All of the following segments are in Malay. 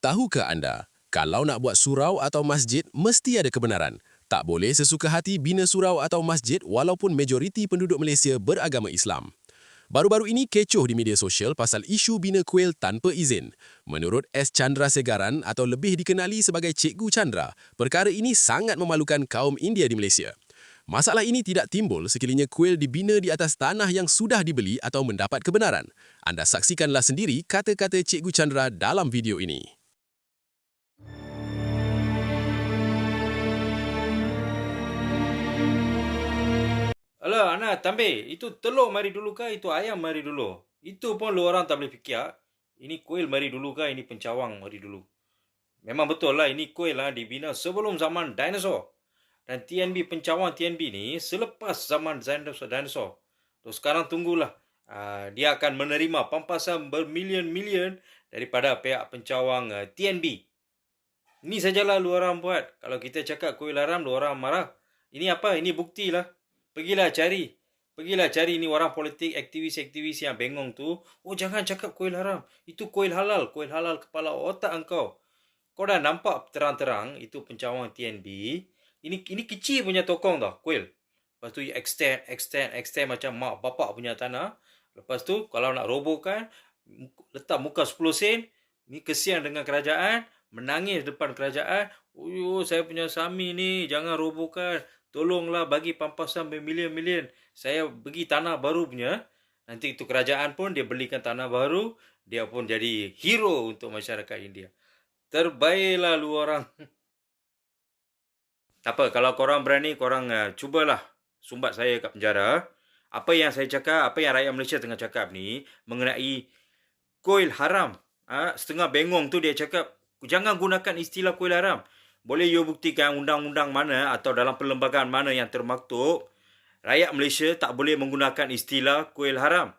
Tahukah anda, kalau nak buat surau atau masjid, mesti ada kebenaran. Tak boleh sesuka hati bina surau atau masjid walaupun majoriti penduduk Malaysia beragama Islam. Baru-baru ini kecoh di media sosial pasal isu bina kuil tanpa izin. Menurut S. Chandra Segaran atau lebih dikenali sebagai Cikgu Chandra, perkara ini sangat memalukan kaum India di Malaysia. Masalah ini tidak timbul sekiranya kuil dibina di atas tanah yang sudah dibeli atau mendapat kebenaran. Anda saksikanlah sendiri kata-kata Cikgu Chandra dalam video ini. Ana, tambe. Itu telur mari dulu kah? Itu ayam mari dulu? Itu pun lu orang tak boleh fikir. ah. Ini kuil mari dulu kah? Ini pencawang mari dulu? Memang betul lah, ini kuil lah dibina sebelum zaman dinosaur. Dan TNB pencawang TNB ni selepas zaman dinosaur. dinosaur. So, sekarang tunggulah. Uh, dia akan menerima pampasan bermilion-milion daripada pihak pencawang uh, TNB. Ini sajalah lu orang buat. Kalau kita cakap kuil haram, lu orang marah. Ini apa? Ini bukti lah. Pergilah cari. Pergilah cari ni orang politik, aktivis-aktivis yang bengong tu. Oh jangan cakap kuil haram. Itu kuil halal. Kuil halal kepala otak engkau. Kau dah nampak terang-terang itu pencawang TNB. Ini ini kecil punya tokong dah, kuil. Lepas tu extend, extend, extend macam mak bapak punya tanah. Lepas tu kalau nak robohkan, letak muka 10 sen. Ni kesian dengan kerajaan. Menangis depan kerajaan. Oh, saya punya sami ni jangan robohkan. Tolonglah bagi pampasan bermilion-milion. Saya bagi tanah baru punya. Nanti itu kerajaan pun dia belikan tanah baru. Dia pun jadi hero untuk masyarakat India. Terbaiklah lu orang. Tak apa, kalau korang berani, korang uh, cubalah sumbat saya kat penjara. Apa yang saya cakap, apa yang rakyat Malaysia tengah cakap ni mengenai kuil haram. Ha, setengah bengong tu dia cakap, jangan gunakan istilah kuil haram. Boleh you buktikan undang-undang mana atau dalam perlembagaan mana yang termaktub, rakyat Malaysia tak boleh menggunakan istilah kuil haram.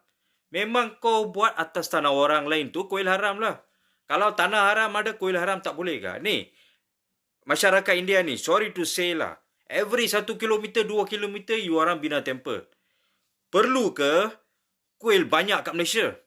Memang kau buat atas tanah orang lain tu kuil haram lah. Kalau tanah haram ada kuil haram tak boleh ke? Ni, masyarakat India ni, sorry to say lah, every satu kilometer, dua kilometer, you orang bina temple. Perlu ke kuil banyak kat Malaysia?